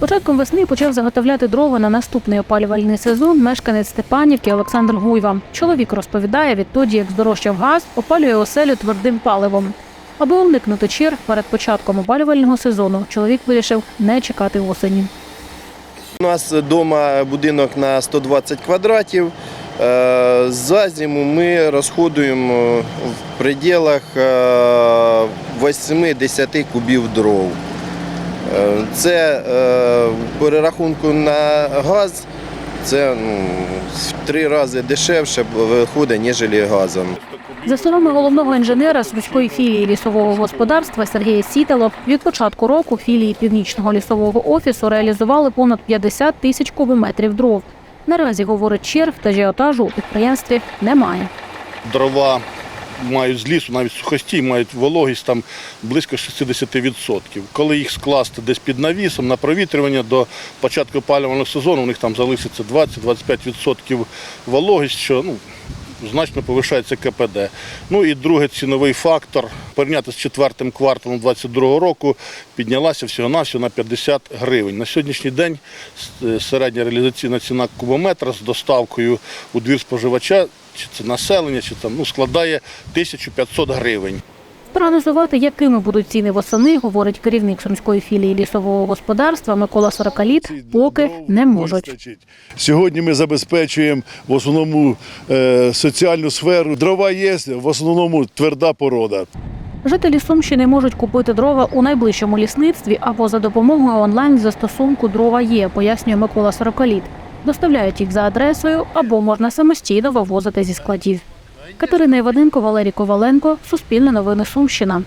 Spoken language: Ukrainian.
Початком весни почав заготовляти дрова на наступний опалювальний сезон мешканець Степанівки Олександр Гуйва. Чоловік розповідає, відтоді, як здорожчав газ, опалює оселю твердим паливом. Аби уникнути черг перед початком опалювального сезону, чоловік вирішив не чекати осені. У нас вдома будинок на 120 квадратів. Е, За зиму ми розходуємо в пределах е, 8-10 кубів дров. Це е, в перерахунку на газ, це ну, в три рази дешевше виходить, ніж газом. За словами головного інженера Сумської філії лісового господарства Сергія Сітало, від початку року філії Північного лісового офісу реалізували понад 50 тисяч кубометрів дров. Наразі, говорить, черг та ажіотажу у підприємстві немає. дрова мають з лісу, навіть сухостій, мають вологість там близько 60%. Коли їх скласти десь під навісом на провітрювання до початку опалювального сезону, у них там залишиться 20-25% вологість, що ну, значно повишається КПД. Ну і другий ціновий фактор, порівняти з четвертим кварталом 2022 року, піднялася всього-навсього на 50 гривень. На сьогоднішній день середня реалізаційна ціна кубометра з доставкою у двір споживача, чи це населення, чи там ну, складає 1500 гривень. Прогнозувати, якими будуть ціни восени, говорить керівник Сумської філії лісового господарства Микола Сорокаліт, поки не можуть. Сьогодні ми забезпечуємо в основному е, соціальну сферу. Дрова є, в основному тверда порода. Жителі Сумщини можуть купити дрова у найближчому лісництві або за допомогою онлайн застосунку Дрова є, пояснює Микола Сорокаліт. Доставляють їх за адресою або можна самостійно вивозити зі складів. Катерина Іваненко, Валерій Коваленко, Суспільне новини Сумщина.